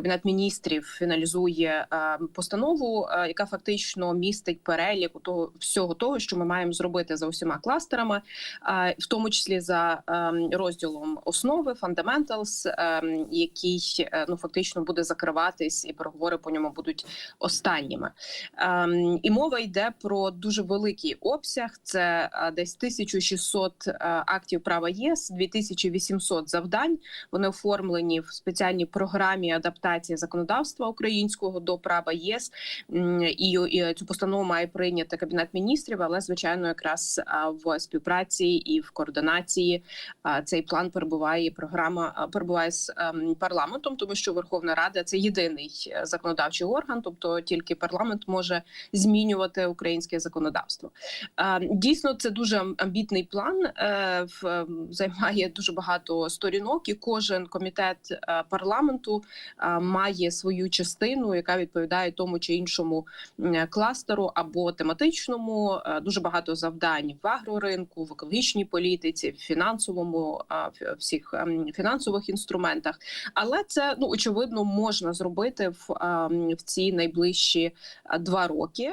кабінет міністрів фіналізує е, постанову, е, яка фактично містить перелік того всього того, що ми маємо зробити за усіма кластерами, е, в тому числі за розділом основи е, який ну фактично буде закриватись, і переговори по ньому будуть останніми. І мова йде про дуже великий обсяг. Це десь 1600 е, актів права ЄС, 2800 завдань. Вони оформлені в спеціальній програмі адаптації законодавства українського до права ЄС. І, і цю постанову має прийняти кабінет міністрів, але звичайно, якраз в співпраці і в координації цей план перебуває. Програма перебуває з ем, парламентом, тому що Верховна Рада це єдиний е, законодавчий орган, тобто тільки парламент може змінювати українське законодавство. Дійсно, це дуже амбітний план. е, ем, Займає дуже багато сторінок, і кожен комітет е, парламенту має свою частину, яка відповідає тому чи іншому кластеру або тематичному. Е, Дуже багато завдань в агроринку, в екологічній політиці, в фінансовому е, всіх ем, фінансових інструментах. Але це ну очевидно можна зробити в, в ці найближчі е, два роки.